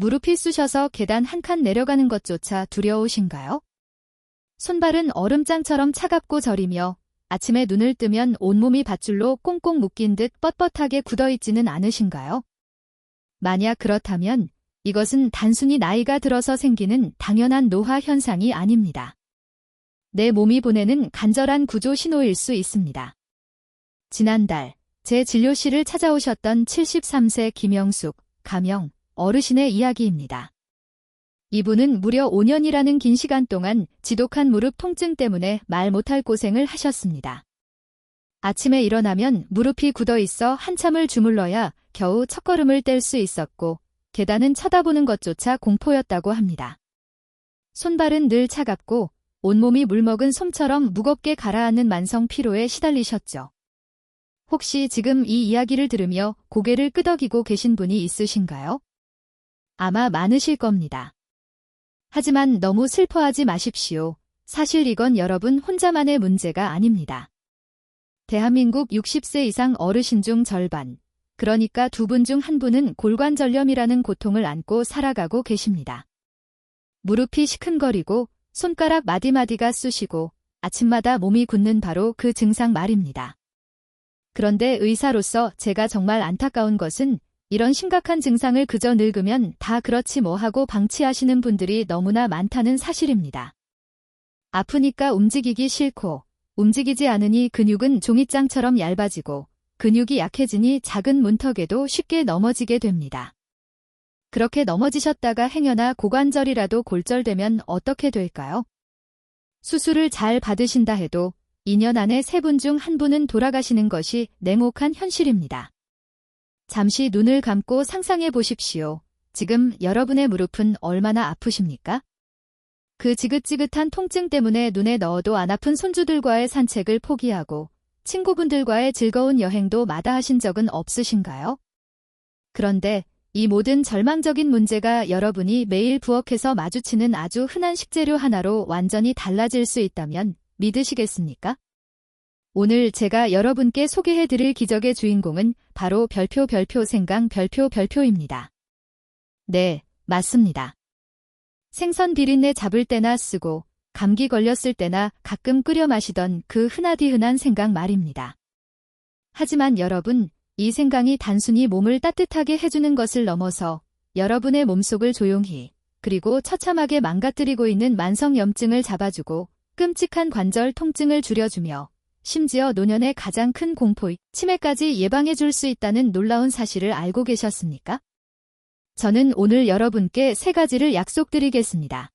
무릎이 쑤셔서 계단 한 칸 내려가는 것조차 두려우신가요? 손발은 얼음장처럼 차갑고 저리며 아침에 눈을 뜨면 온몸이 밧줄로 꽁꽁 묶인 듯 뻣뻣하게 굳어있지는 않으신가요? 만약 그렇다면 이것은 단순히 나이가 들어서 생기는 당연한 노화 현상이 아닙니다. 내 몸이 보내는 간절한 구조 신호일 수 있습니다. 지난달 제 진료실을 찾아오셨던 73세 김영숙, 가명, 어르신의 이야기입니다. 이분은 무려 5년이라는 긴 시간 동안 지독한 무릎 통증 때문에 말 못할 고생을 하셨습니다. 아침에 일어나면 무릎이 굳어 있어 한참을 주물러야 겨우 첫걸음을 뗄 수 있었고 계단은 쳐다보는 것조차 공포였다고 합니다. 손발은 늘 차갑고 온몸이 물먹은 솜처럼 무겁게 가라앉는 만성 피로에 시달리셨죠. 혹시 지금 이 이야기를 들으며 고개를 끄덕이고 계신 분이 있으신가요? 아마 많으실 겁니다. 하지만 너무 슬퍼하지 마십시오. 사실 이건 여러분 혼자만의 문제가 아닙니다. 대한민국 60세 이상 어르신 중 절반, 그러니까 두 분 중 한 분은 골관절염이라는 고통을 안고 살아가고 계십니다. 무릎이 시큰거리고 손가락 마디마디가 쑤시고 아침마다 몸이 굳는 바로 그 증상 말입니다. 그런데 의사로서 제가 정말 안타까운 것은 이런 심각한 증상을 그저 늙으면 다 그렇지 뭐 하고 방치하시는 분들이 너무나 많다는 사실입니다. 아프니까 움직이기 싫고 움직이지 않으니 근육은 종이장처럼 얇아지고 근육이 약해지니 작은 문턱에도 쉽게 넘어지게 됩니다. 그렇게 넘어지셨다가 행여나 고관절이라도 골절되면 어떻게 될까요? 수술을 잘 받으신다 해도 2년 안에 세분중 한 분은 돌아가시는 것이 냉혹한 현실입니다. 잠시 눈을 감고 상상해 보십시오. 지금 여러분의 무릎은 얼마나 아프십니까? 그 지긋지긋한 통증 때문에 눈에 넣어도 안 아픈 손주들과의 산책을 포기하고 친구분들과의 즐거운 여행도 마다하신 적은 없으신가요? 그런데 이 모든 절망적인 문제가 여러분이 매일 부엌에서 마주치는 아주 흔한 식재료 하나로 완전히 달라질 수 있다면 믿으시겠습니까? 오늘 제가 여러분께 소개해드릴 기적의 주인공은 바로 별표 별표 생강 별표 별표입니다. 네, 맞습니다. 생선 비린내 잡을 때나 쓰고 감기 걸렸을 때나 가끔 끓여 마시던 그 흔하디 흔한 생강 말입니다. 하지만 여러분, 이 생강이 단순히 몸을 따뜻하게 해주는 것을 넘어서 여러분의 몸속을 조용히 그리고 처참하게 망가뜨리고 있는 만성염증을 잡아주고 끔찍한 관절 통증을 줄여주며 심지어 노년의 가장 큰 공포, 치매까지 예방해 줄 수 있다는 놀라운 사실을 알고 계셨습니까? 저는 오늘 여러분께 세 가지를 약속드리겠습니다.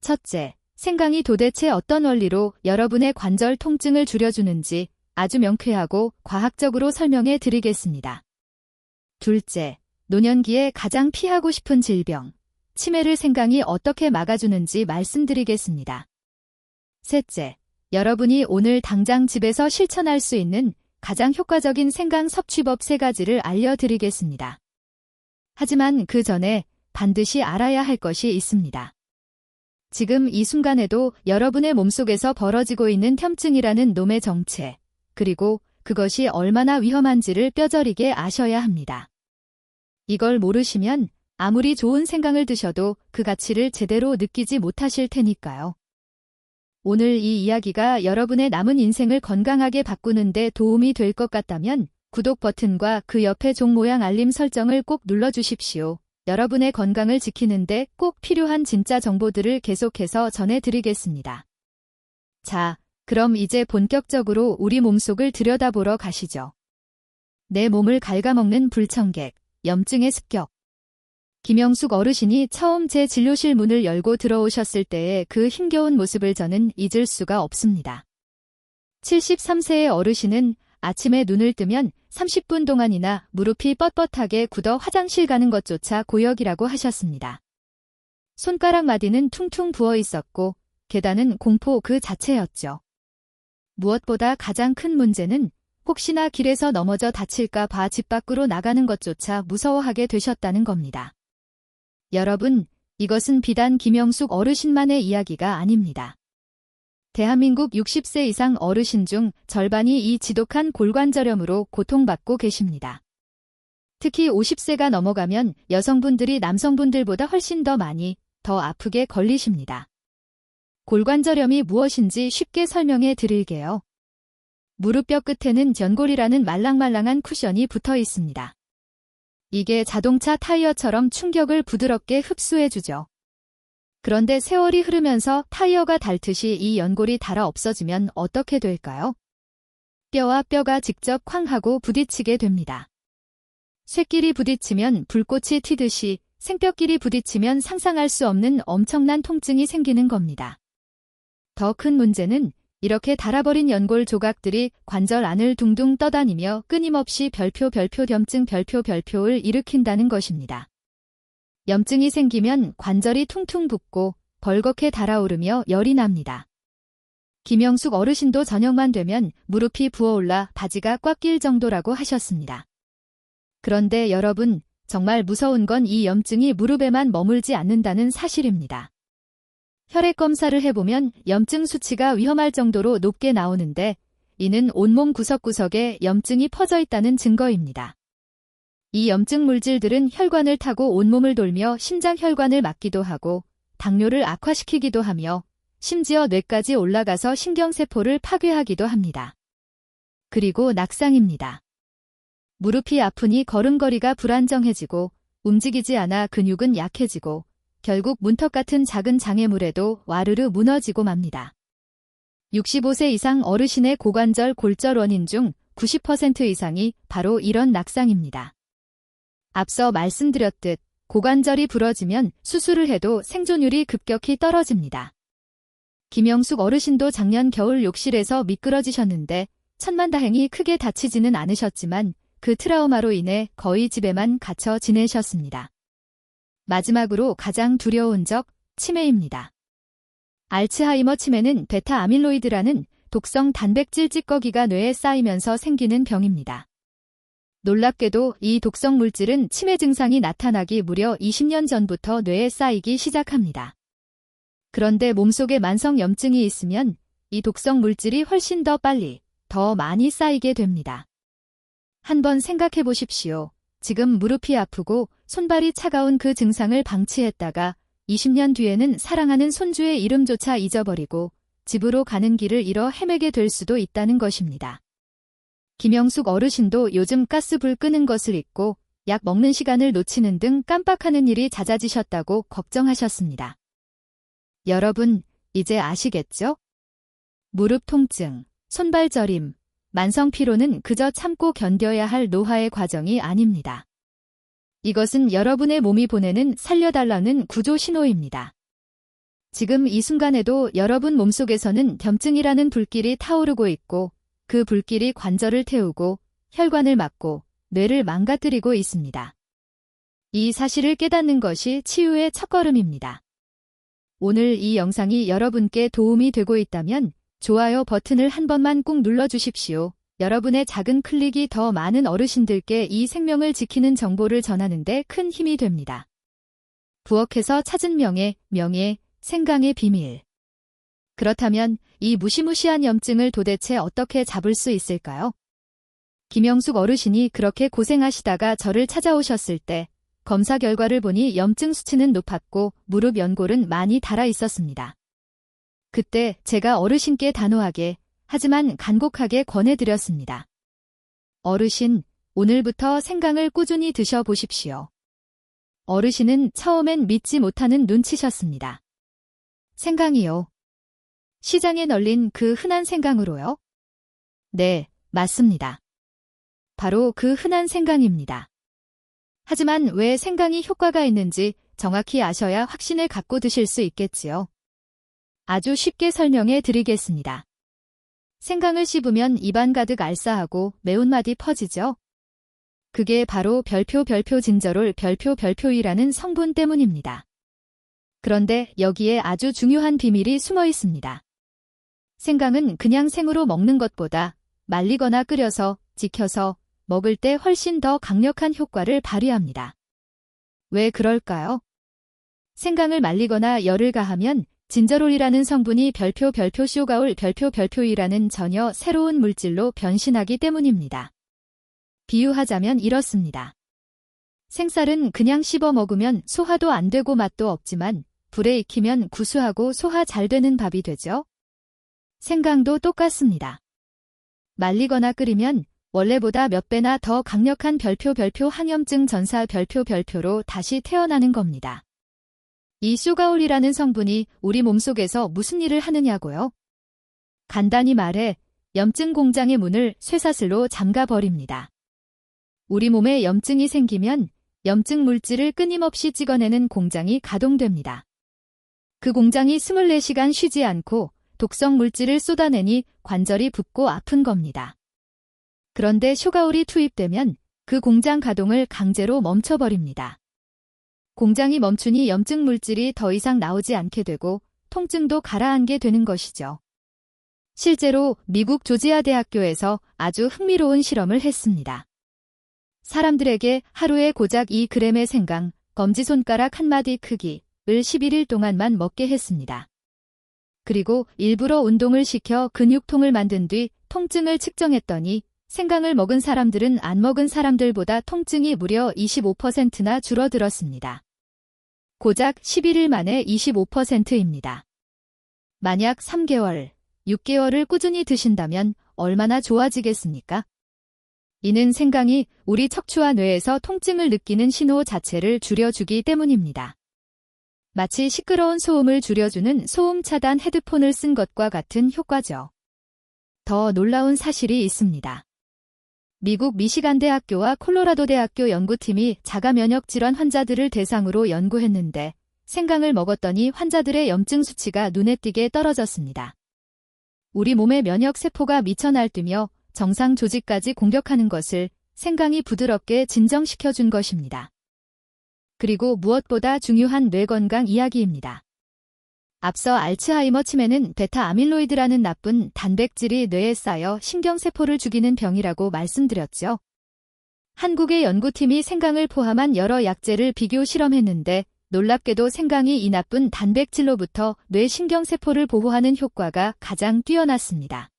첫째, 생강이 도대체 어떤 원리로 여러분의 관절 통증을 줄여주는지 아주 명쾌하고 과학적으로 설명해 드리겠습니다. 둘째, 노년기에 가장 피하고 싶은 질병, 치매를 생강이 어떻게 막아주는지 말씀드리겠습니다. 셋째, 여러분이 오늘 당장 집에서 실천할 수 있는 가장 효과적인 생강 섭취법 세 가지를 알려드리겠습니다. 하지만 그 전에 반드시 알아야 할 것이 있습니다. 지금 이 순간에도 여러분의 몸속에서 벌어지고 있는 혐증이라는 놈의 정체, 그리고 그것이 얼마나 위험한지를 뼈저리게 아셔야 합니다. 이걸 모르시면 아무리 좋은 생강을 드셔도 그 가치를 제대로 느끼지 못하실 테니까요. 오늘 이 이야기가 여러분의 남은 인생을 건강하게 바꾸는데 도움이 될 것 같다면 구독 버튼과 그 옆에 종 모양 알림 설정을 꼭 눌러주십시오. 여러분의 건강을 지키는데 꼭 필요한 진짜 정보들을 계속해서 전해드리겠습니다. 자, 그럼 이제 본격적으로 우리 몸속을 들여다보러 가시죠. 내 몸을 갉아먹는 불청객, 염증의 습격. 김영숙 어르신이 처음 제 진료실 문을 열고 들어오셨을 때의 그 힘겨운 모습을 저는 잊을 수가 없습니다. 73세의 어르신은 아침에 눈을 뜨면 30분 동안이나 무릎이 뻣뻣하게 굳어 화장실 가는 것조차 고역이라고 하셨습니다. 손가락 마디는 퉁퉁 부어 있었고 계단은 공포 그 자체였죠. 무엇보다 가장 큰 문제는 혹시나 길에서 넘어져 다칠까 봐 집 밖으로 나가는 것조차 무서워하게 되셨다는 겁니다. 여러분, 이것은 비단 김영숙 어르신만의 이야기가 아닙니다. 대한민국 60세 이상 어르신 중 절반이 이 지독한 골관절염으로 고통받고 계십니다. 특히 50세가 넘어가면 여성분들이 남성분들보다 훨씬 더 많이 더 아프게 걸리십니다. 골관절염이 무엇인지 쉽게 설명해 드릴게요. 무릎뼈 끝에는 전골이라는 말랑말랑한 쿠션이 붙어 있습니다. 이게 자동차 타이어처럼 충격을 부드럽게 흡수해주죠. 그런데 세월이 흐르면서 타이어가 닳듯이 이 연골이 닳아 없어지면 어떻게 될까요? 뼈와 뼈가 직접 쾅 하고 부딪히게 됩니다. 쇠끼리 부딪히면 불꽃이 튀듯이 생뼈끼리 부딪히면 상상할 수 없는 엄청난 통증이 생기는 겁니다. 더 큰 문제는 이렇게 닳아버린 연골 조각들이 관절 안을 둥둥 떠다니며 끊임없이 별표 별표 염증 별표 별표를 일으킨다는 것입니다. 염증이 생기면 관절이 퉁퉁 붓고 벌겋게 달아오르며 열이 납니다. 김영숙 어르신도 저녁만 되면 무릎이 부어올라 바지가 꽉 낄 정도라고 하셨습니다. 그런데 여러분, 정말 무서운 건 이 염증이 무릎에만 머물지 않는다는 사실입니다. 혈액 검사를 해보면 염증 수치가 위험할 정도로 높게 나오는데 이는 온몸 구석구석에 염증이 퍼져 있다는 증거입니다. 이 염증 물질들은 혈관을 타고 온몸을 돌며 심장 혈관을 막기도 하고 당뇨를 악화시키기도 하며 심지어 뇌까지 올라가서 신경세포를 파괴하기도 합니다. 그리고 낙상입니다. 무릎이 아프니 걸음걸이가 불안정해지고 움직이지 않아 근육은 약해지고 결국 문턱 같은 작은 장애물에도 와르르 무너지고 맙니다. 65세 이상 어르신의 고관절 골절 원인 중 90% 이상이 바로 이런 낙상입니다. 앞서 말씀드렸듯 고관절이 부러지면 수술을 해도 생존율이 급격히 떨어집니다. 김영숙 어르신도 작년 겨울 욕실에서 미끄러지셨는데 천만다행히 크게 다치지는 않으셨지만 그 트라우마로 인해 거의 집에만 갇혀 지내셨습니다. 마지막으로 가장 두려운 적, 치매입니다. 알츠하이머 치매는 베타 아밀로이드라는 독성 단백질 찌꺼기가 뇌에 쌓이면서 생기는 병입니다. 놀랍게도 이 독성 물질은 치매 증상이 나타나기 무려 20년 전부터 뇌에 쌓이기 시작합니다. 그런데 몸속에 만성 염증이 있으면 이 독성 물질이 훨씬 더 빨리, 더 많이 쌓이게 됩니다. 한번 생각해 보십시오. 지금 무릎이 아프고 손발이 차가운 그 증상을 방치했다가 20년 뒤에는 사랑하는 손주의 이름조차 잊어버리고 집으로 가는 길을 잃어 헤매게 될 수도 있다는 것입니다. 김영숙 어르신도 요즘 가스불 끄는 것을 잊고 약 먹는 시간을 놓치는 등 깜빡하는 일이 잦아지셨다고 걱정하셨습니다. 여러분, 이제 아시겠죠? 무릎 통증, 손발 저림, 만성 피로는 그저 참고 견뎌야 할 노화의 과정이 아닙니다. 이것은 여러분의 몸이 보내는 살려달라는 구조 신호입니다. 지금 이 순간에도 여러분 몸속에서는 염증이라는 불길이 타오르고 있고 그 불길이 관절을 태우고 혈관을 막고 뇌를 망가뜨리고 있습니다. 이 사실을 깨닫는 것이 치유의 첫걸음입니다. 오늘 이 영상이 여러분께 도움이 되고 있다면 좋아요 버튼을 한 번만 꾹 눌러주십시오. 여러분의 작은 클릭이 더 많은 어르신들께 이 생명을 지키는 정보를 전하는데 큰 힘이 됩니다. 부엌에서 찾은 명예, 명예, 생강의 비밀. 그렇다면 이 무시무시한 염증을 도대체 어떻게 잡을 수 있을까요? 김영숙 어르신이 그렇게 고생하시다가 저를 찾아오셨을 때 검사 결과를 보니 염증 수치는 높았고 무릎 연골은 많이 달아 있었습니다. 그때 제가 어르신께 단호하게 하지만 간곡하게 권해드렸습니다. 어르신, 오늘부터 생강을 꾸준히 드셔보십시오. 어르신은 처음엔 믿지 못하는 눈치셨습니다. 생강이요. 시장에 널린 그 흔한 생강으로요? 네, 맞습니다. 바로 그 흔한 생강입니다. 하지만 왜 생강이 효과가 있는지 정확히 아셔야 확신을 갖고 드실 수 있겠지요. 아주 쉽게 설명해 드리겠습니다. 생강을 씹으면 입안 가득 알싸하고 매운맛이 퍼지죠. 그게 바로 별표 별표 진저롤 별표 별표이라는 성분 때문입니다. 그런데 여기에 아주 중요한 비밀이 숨어 있습니다. 생강은 그냥 생으로 먹는 것보다 말리거나 끓여서 지켜서 먹을 때 훨씬 더 강력한 효과를 발휘합니다. 왜 그럴까요? 생강을 말리거나 열을 가하면 진저롤이라는 성분이 별표 별표 쇼가올 별표 별표이라는 전혀 새로운 물질로 변신하기 때문입니다. 비유하자면 이렇습니다. 생쌀은 그냥 씹어 먹으면 소화도 안 되고 맛도 없지만 불에 익히면 구수하고 소화 잘 되는 밥이 되죠. 생강도 똑같습니다. 말리거나 끓이면 원래보다 몇 배나 더 강력한 별표 별표 항염증 전사 별표 별표로 다시 태어나는 겁니다. 이 쇼가올이라는 성분이 우리 몸속에서 무슨 일을 하느냐고요? 간단히 말해 염증 공장의 문을 쇠사슬로 잠가 버립니다. 우리 몸에 염증이 생기면 염증 물질을 끊임없이 찍어내는 공장이 가동됩니다. 그 공장이 24시간 쉬지 않고 독성 물질을 쏟아내니 관절이 붓고 아픈 겁니다. 그런데 쇼가올이 투입되면 그 공장 가동을 강제로 멈춰버립니다. 공장이 멈추니 염증 물질이 더 이상 나오지 않게 되고 통증도 가라앉게 되는 것이죠. 실제로 미국 조지아 대학교에서 아주 흥미로운 실험을 했습니다. 사람들에게 하루에 고작 2g의 생강, 검지손가락 한 마디 크기를 11일 동안만 먹게 했습니다. 그리고 일부러 운동을 시켜 근육통을 만든 뒤 통증을 측정했더니 생강을 먹은 사람들은 안 먹은 사람들보다 통증이 무려 25%나 줄어들었습니다. 고작 11일 만에 25%입니다. 만약 3개월, 6개월을 꾸준히 드신다면 얼마나 좋아지겠습니까? 이는 생강이 우리 척추와 뇌에서 통증을 느끼는 신호 자체를 줄여주기 때문입니다. 마치 시끄러운 소음을 줄여주는 소음 차단 헤드폰을 쓴 것과 같은 효과죠. 더 놀라운 사실이 있습니다. 미국 미시간 대학교와 콜로라도 대학교 연구팀이 자가 면역 질환 환자들을 대상으로 연구했는데 생강을 먹었더니 환자들의 염증 수치가 눈에 띄게 떨어졌습니다. 우리 몸의 면역 세포가 미쳐 날뛰며 정상 조직까지 공격하는 것을 생강이 부드럽게 진정시켜준 것입니다. 그리고 무엇보다 중요한 뇌 건강 이야기입니다. 앞서 알츠하이머 치매는 베타 아밀로이드라는 나쁜 단백질이 뇌에 쌓여 신경세포를 죽이는 병이라고 말씀드렸죠. 한국의 연구팀이 생강을 포함한 여러 약재를 비교 실험했는데 놀랍게도 생강이 이 나쁜 단백질로부터 뇌 신경세포를 보호하는 효과가 가장 뛰어났습니다.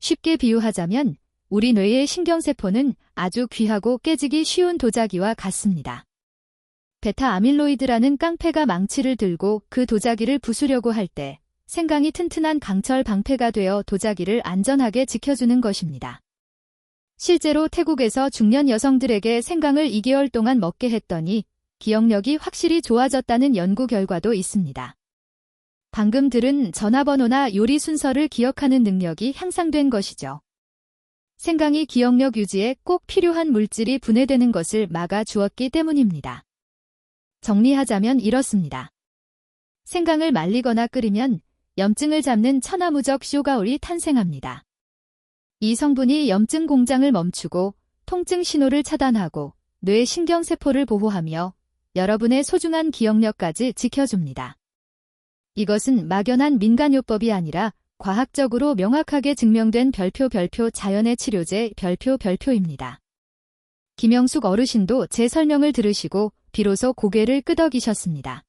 쉽게 비유하자면 우리 뇌의 신경세포는 아주 귀하고 깨지기 쉬운 도자기와 같습니다. 베타 아밀로이드라는 깡패가 망치를 들고 그 도자기를 부수려고 할 때 생강이 튼튼한 강철 방패가 되어 도자기를 안전하게 지켜주는 것입니다. 실제로 태국에서 중년 여성들에게 생강을 2개월 동안 먹게 했더니 기억력이 확실히 좋아졌다는 연구 결과도 있습니다. 방금 들은 전화번호나 요리 순서를 기억하는 능력이 향상된 것이죠. 생강이 기억력 유지에 꼭 필요한 물질이 분해되는 것을 막아 주었기 때문입니다. 정리하자면 이렇습니다. 생강을 말리거나 끓이면 염증을 잡는 천하무적 쇼가올이 탄생합니다. 이 성분이 염증 공장을 멈추고 통증 신호를 차단하고 뇌 신경세포를 보호하며 여러분의 소중한 기억력까지 지켜줍니다. 이것은 막연한 민간요법이 아니라 과학적으로 명확하게 증명된 별표 별표 자연의 치료제 별표 별표입니다. 김영숙 어르신도 제 설명을 들으시고 비로소 고개를 끄덕이셨습니다.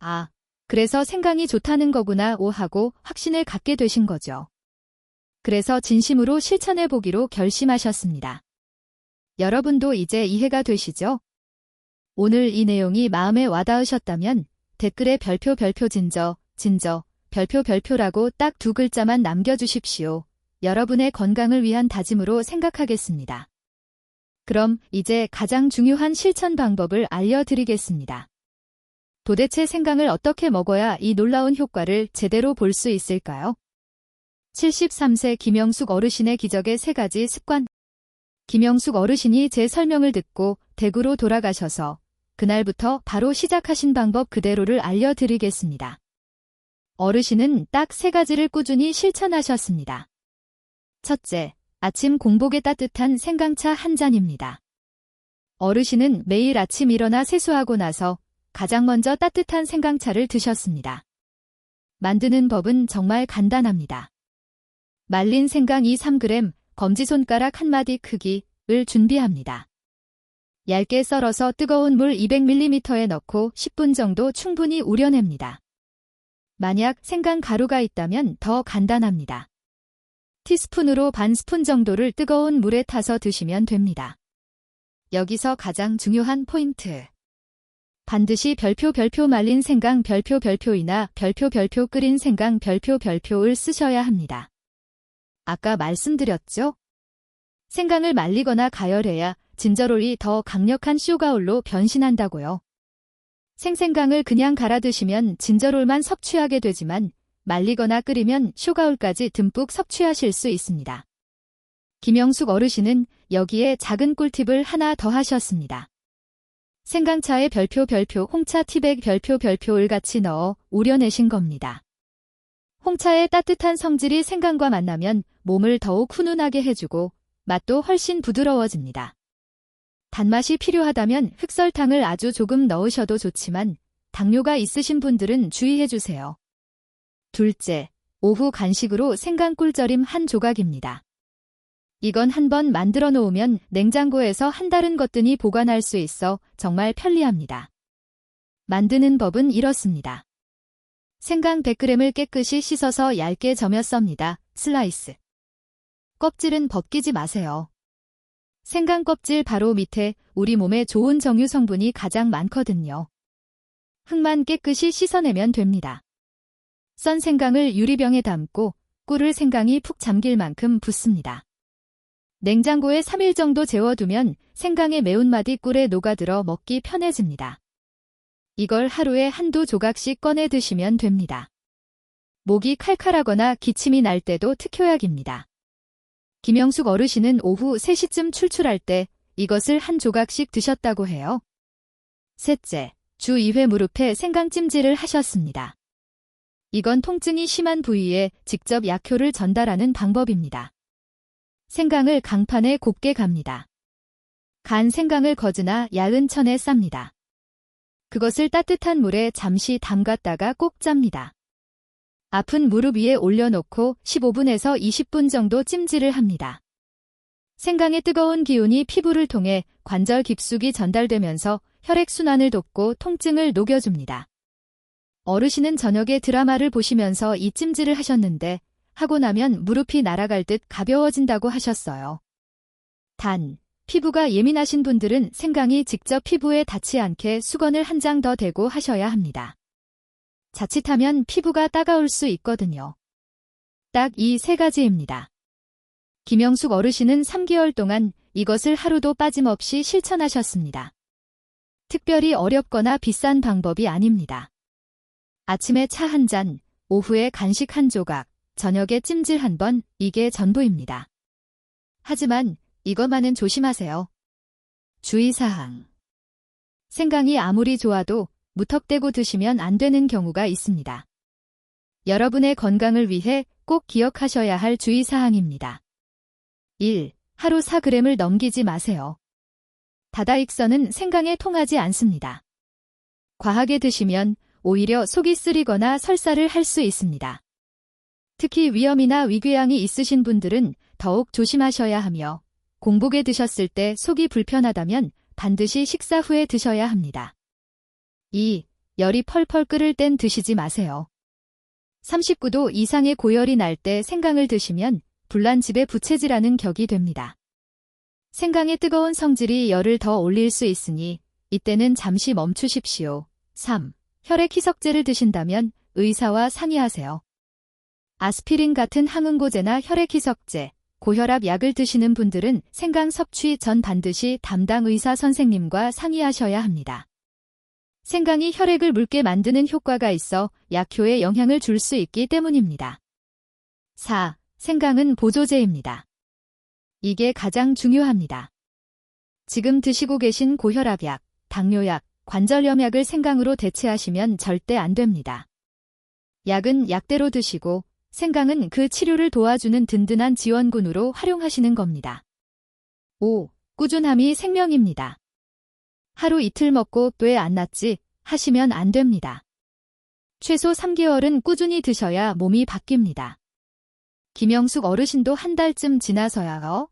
아, 그래서 생강이 좋다는 거구나 오 하고 확신을 갖게 되신 거죠. 그래서 진심으로 실천해 보기로 결심하셨습니다. 여러분도 이제 이해가 되시죠? 오늘 이 내용이 마음에 와닿으셨다면 댓글에 별표 별표 진저, 진저, 별표 별표라고 딱 두 글자만 남겨주십시오. 여러분의 건강을 위한 다짐으로 생각하겠습니다. 그럼 이제 가장 중요한 실천 방법을 알려드리겠습니다. 도대체 생강을 어떻게 먹어야 이 놀라운 효과를 제대로 볼 수 있을까요? 73세 김영숙 어르신의 기적의 세 가지 습관. 김영숙 어르신이 제 설명을 듣고 대구로 돌아가셔서 그날부터 바로 시작하신 방법 그대로를 알려드리겠습니다. 어르신은 딱 세 가지를 꾸준히 실천하셨습니다. 첫째, 아침 공복에 따뜻한 생강차 한 잔입니다. 어르신은 매일 아침 일어나 세수하고 나서 가장 먼저 따뜻한 생강차를 드셨습니다. 만드는 법은 정말 간단합니다. 말린 생강 2, 3g, 검지손가락 한 마디 크기를 준비합니다. 얇게 썰어서 뜨거운 물 200ml에 넣고 10분 정도 충분히 우려냅니다. 만약 생강 가루가 있다면 더 간단합니다. 티스푼으로 반 스푼 정도를 뜨거운 물에 타서 드시면 됩니다. 여기서 가장 중요한 포인트. 반드시 별표 별표 말린 생강 별표 별표이나 별표 별표 끓인 생강 별표 별표를 쓰셔야 합니다. 아까 말씀드렸죠? 생강을 말리거나 가열해야 진저롤이 더 강력한 쇼가올로 변신한다고요. 생생강을 그냥 갈아 드시면 진저롤만 섭취하게 되지만 말리거나 끓이면 쇼가올까지 듬뿍 섭취하실 수 있습니다. 김영숙 어르신은 여기에 작은 꿀팁을 하나 더 하셨습니다. 생강차에 별표 별표 홍차 티백 별표 별표를 같이 넣어 우려내신 겁니다. 홍차의 따뜻한 성질이 생강과 만나면 몸을 더욱 훈훈하게 해주고 맛도 훨씬 부드러워집니다. 단맛이 필요하다면 흑설탕을 아주 조금 넣으셔도 좋지만 당뇨가 있으신 분들은 주의해주세요. 둘째, 오후 간식으로 생강 꿀절임 한 조각입니다. 이건 한번 만들어 놓으면 냉장고에서 한 달은 거뜬히 보관할 수 있어 정말 편리합니다. 만드는 법은 이렇습니다. 생강 100g을 깨끗이 씻어서 얇게 점여 썹니다. 슬라이스. 껍질은 벗기지 마세요. 생강 껍질 바로 밑에 우리 몸에 좋은 정유 성분이 가장 많거든요. 흙만 깨끗이 씻어내면 됩니다. 썬 생강을 유리병에 담고 꿀을 생강이 푹 잠길 만큼 붓습니다. 냉장고에 3일 정도 재워두면 생강의 매운맛이 꿀에 녹아들어 먹기 편해집니다. 이걸 하루에 한두 조각씩 꺼내 드시면 됩니다. 목이 칼칼하거나 기침이 날 때도 특효약입니다. 김영숙 어르신은 오후 3시쯤 출출할 때 이것을 한 조각씩 드셨다고 해요. 셋째, 주 2회 무릎에 생강찜질을 하셨습니다. 이건 통증이 심한 부위에 직접 약효를 전달하는 방법입니다. 생강을 강판에 곱게 갑니다. 간 생강을 거즈나 얇은 천에 쌉니다. 그것을 따뜻한 물에 잠시 담갔다가 꼭 짭니다. 아픈 무릎 위에 올려놓고 15분에서 20분 정도 찜질을 합니다. 생강의 뜨거운 기운이 피부를 통해 관절 깊숙이 전달되면서 혈액순환을 돕고 통증을 녹여줍니다. 어르신은 저녁에 드라마를 보시면서 이 찜질을 하셨는데 하고 나면 무릎이 날아갈 듯 가벼워진다고 하셨어요. 단, 피부가 예민하신 분들은 생강이 직접 피부에 닿지 않게 수건을 한 장 더 대고 하셔야 합니다. 자칫하면 피부가 따가울 수 있거든요. 딱 이 세 가지입니다. 김영숙 어르신은 3개월 동안 이것을 하루도 빠짐없이 실천하셨습니다. 특별히 어렵거나 비싼 방법이 아닙니다. 아침에 차 한 잔, 오후에 간식 한 조각, 저녁에 찜질 한 번, 이게 전부입니다. 하지만 이것만은 조심하세요. 주의사항. 생강이 아무리 좋아도 무턱대고 드시면 안 되는 경우가 있습니다. 여러분의 건강을 위해 꼭 기억하셔야 할 주의사항입니다. 1. 하루 4g을 넘기지 마세요. 다다익선은 생강에 통하지 않습니다. 과하게 드시면 오히려 속이 쓰리거나 설사를 할 수 있습니다. 특히 위염이나 위궤양이 있으신 분들은 더욱 조심하셔야 하며 공복에 드셨을 때 속이 불편하다면 반드시 식사 후에 드셔야 합니다. 2. 열이 펄펄 끓을 땐 드시지 마세요. 39도 이상의 고열이 날 때 생강을 드시면 불난집에 부채질하는 격이 됩니다. 생강의 뜨거운 성질이 열을 더 올릴 수 있으니 이때는 잠시 멈추십시오. 3. 혈액 희석제를 드신다면 의사와 상의하세요. 아스피린 같은 항응고제나 혈액 희석제, 고혈압 약을 드시는 분들은 생강 섭취 전 반드시 담당 의사 선생님과 상의하셔야 합니다. 생강이 혈액을 묽게 만드는 효과가 있어 약효에 영향을 줄 수 있기 때문입니다. 4. 생강은 보조제입니다. 이게 가장 중요합니다. 지금 드시고 계신 고혈압약, 당뇨약, 관절염약을 생강으로 대체하시면 절대 안 됩니다. 약은 약대로 드시고 생강은 그 치료를 도와주는 든든한 지원군으로 활용하시는 겁니다. 5. 꾸준함이 생명입니다. 하루 이틀 먹고 왜 안 낫지 하시면 안 됩니다. 최소 3개월은 꾸준히 드셔야 몸이 바뀝니다. 김영숙 어르신도 한 달쯤 지나서야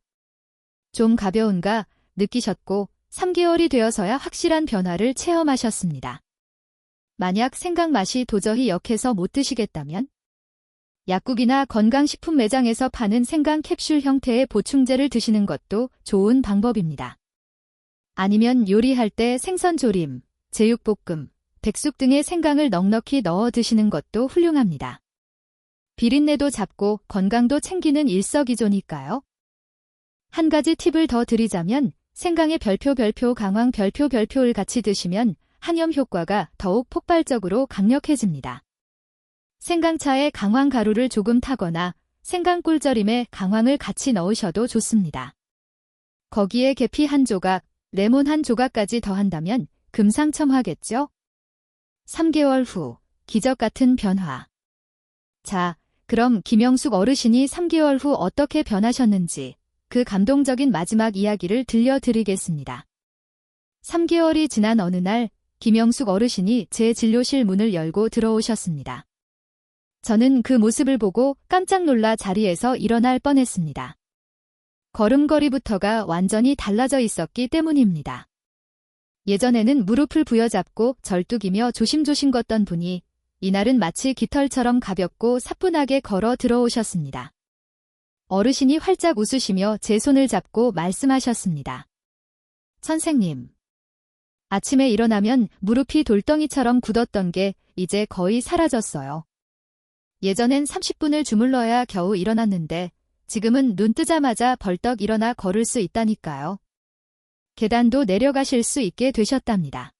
좀 가벼운가 느끼셨고 3개월이 되어서야 확실한 변화를 체험하셨습니다. 만약 생강 맛이 도저히 역해서 못 드시겠다면 약국이나 건강식품 매장에서 파는 생강 캡슐 형태의 보충제를 드시는 것도 좋은 방법입니다. 아니면 요리할 때 생선 조림, 제육볶음, 백숙 등의 생강을 넉넉히 넣어 드시는 것도 훌륭합니다. 비린내도 잡고 건강도 챙기는 일석이조니까요. 한 가지 팁을 더 드리자면 생강의 별표 별표 강황 별표 별표를 같이 드시면 항염 효과가 더욱 폭발적으로 강력해집니다. 생강차에 강황 가루를 조금 타거나 생강 꿀절임에 강황을 같이 넣으셔도 좋습니다. 거기에 계피 한 조각, 레몬 한 조각까지 더한다면 금상첨화겠죠? 3개월 후 기적 같은 변화. 자, 그럼 김영숙 어르신이 3개월 후 어떻게 변하셨는지 그 감동적인 마지막 이야기를 들려드리겠습니다. 3개월이 지난 어느 날 김영숙 어르신이 제 진료실 문을 열고 들어오셨습니다. 저는 그 모습을 보고 깜짝 놀라 자리에서 일어날 뻔했습니다. 걸음걸이부터가 완전히 달라져 있었기 때문입니다. 예전에는 무릎을 부여잡고 절뚝이며 조심조심 걷던 분이 이날은 마치 깃털처럼 가볍고 사뿐하게 걸어 들어오셨습니다. 어르신이 활짝 웃으시며 제 손을 잡고 말씀하셨습니다. 선생님. 아침에 일어나면 무릎이 돌덩이처럼 굳었던 게 이제 거의 사라졌어요. 예전엔 30분을 주물러야 겨우 일어났는데 지금은 눈 뜨자마자 벌떡 일어나 걸을 수 있다니까요. 계단도 내려가실 수 있게 되셨답니다.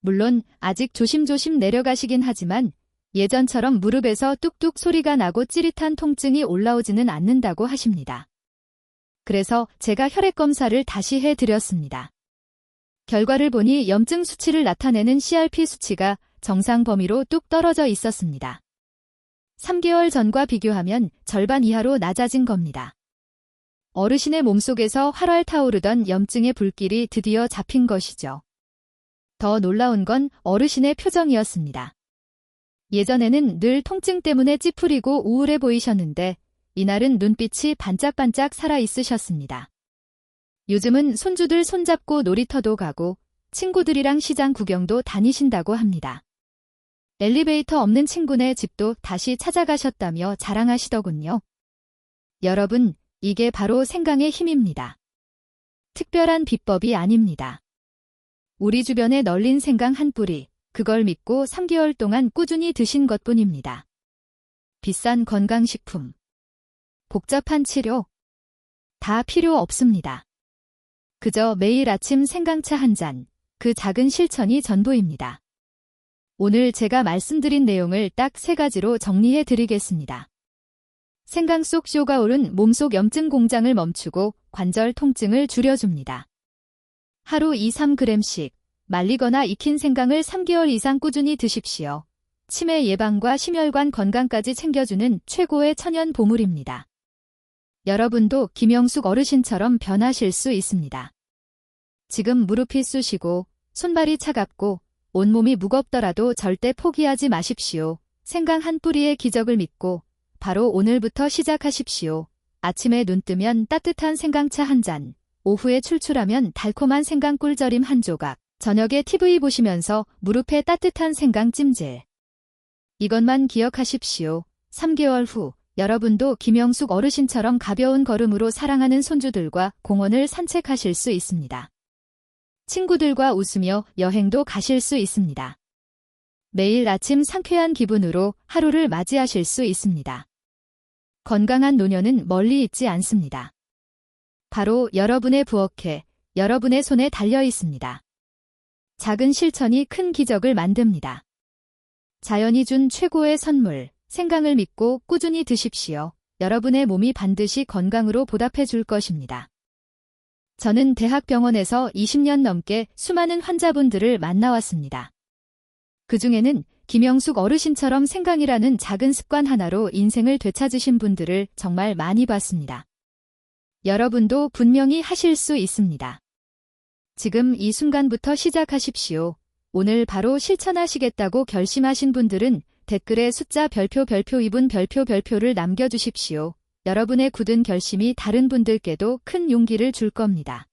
물론 아직 조심조심 내려가시긴 하지만 예전처럼 무릎에서 뚝뚝 소리가 나고 찌릿한 통증이 올라오지는 않는다고 하십니다. 그래서 제가 혈액 검사를 다시 해드렸습니다. 결과를 보니 염증 수치를 나타내는 CRP 수치가 정상 범위로 뚝 떨어져 있었습니다. 3개월 전과 비교하면 절반 이하로 낮아진 겁니다. 어르신의 몸속에서 활활 타오르던 염증의 불길이 드디어 잡힌 것이죠. 더 놀라운 건 어르신의 표정이었습니다. 예전에는 늘 통증 때문에 찌푸리고 우울해 보이셨는데 이날은 눈빛이 반짝반짝 살아 있으셨습니다. 요즘은 손주들 손잡고 놀이터도 가고 친구들이랑 시장 구경도 다니신다고 합니다. 엘리베이터 없는 친구네 집도 다시 찾아가셨다며 자랑하시더군요. 여러분, 이게 바로 생강의 힘입니다. 특별한 비법이 아닙니다. 우리 주변에 널린 생강 한 뿌리, 그걸 믿고 3개월 동안 꾸준히 드신 것뿐입니다. 비싼 건강식품, 복잡한 치료, 다 필요 없습니다. 그저 매일 아침 생강차 한 잔, 그 작은 실천이 전부입니다. 오늘 제가 말씀드린 내용을 딱 세 가지로 정리해 드리겠습니다. 생강 속 쇼가올은 몸속 염증 공장을 멈추고 관절 통증을 줄여줍니다. 하루 2-3g씩 말리거나 익힌 생강을 3개월 이상 꾸준히 드십시오. 치매 예방과 심혈관 건강까지 챙겨주는 최고의 천연 보물입니다. 여러분도 김영숙 어르신처럼 변하실 수 있습니다. 지금 무릎이 쑤시고 손발이 차갑고 온몸이 무겁더라도 절대 포기하지 마십시오. 생강 한 뿌리의 기적을 믿고 바로 오늘부터 시작하십시오. 아침에 눈 뜨면 따뜻한 생강차 한 잔, 오후에 출출하면 달콤한 생강 꿀절임 한 조각, 저녁에 TV 보시면서 무릎에 따뜻한 생강 찜질. 이것만 기억하십시오. 3개월 후 여러분도 김영숙 어르신처럼 가벼운 걸음으로 사랑하는 손주들과 공원을 산책하실 수 있습니다. 친구들과 웃으며 여행도 가실 수 있습니다. 매일 아침 상쾌한 기분으로 하루를 맞이하실 수 있습니다. 건강한 노년은 멀리 있지 않습니다. 바로 여러분의 부엌에, 여러분의 손에 달려 있습니다. 작은 실천이 큰 기적을 만듭니다. 자연이 준 최고의 선물, 생강을 믿고 꾸준히 드십시오. 여러분의 몸이 반드시 건강으로 보답해 줄 것입니다. 저는 대학병원에서 20년 넘게 수많은 환자분들을 만나왔습니다. 그 중에는 김영숙 어르신처럼 생강이라는 작은 습관 하나로 인생을 되찾으신 분들을 정말 많이 봤습니다. 여러분도 분명히 하실 수 있습니다. 지금 이 순간부터 시작하십시오. 오늘 바로 실천하시겠다고 결심하신 분들은 댓글에 숫자 별표 별표 2분 별표 별표를 남겨주십시오. 여러분의 굳은 결심이 다른 분들께도 큰 용기를 줄 겁니다.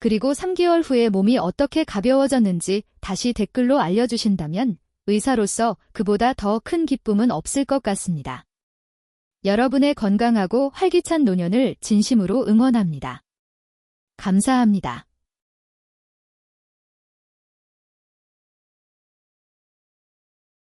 그리고 3개월 후에 몸이 어떻게 가벼워졌는지 다시 댓글로 알려주신다면 의사로서 그보다 더 큰 기쁨은 없을 것 같습니다. 여러분의 건강하고 활기찬 노년을 진심으로 응원합니다. 감사합니다.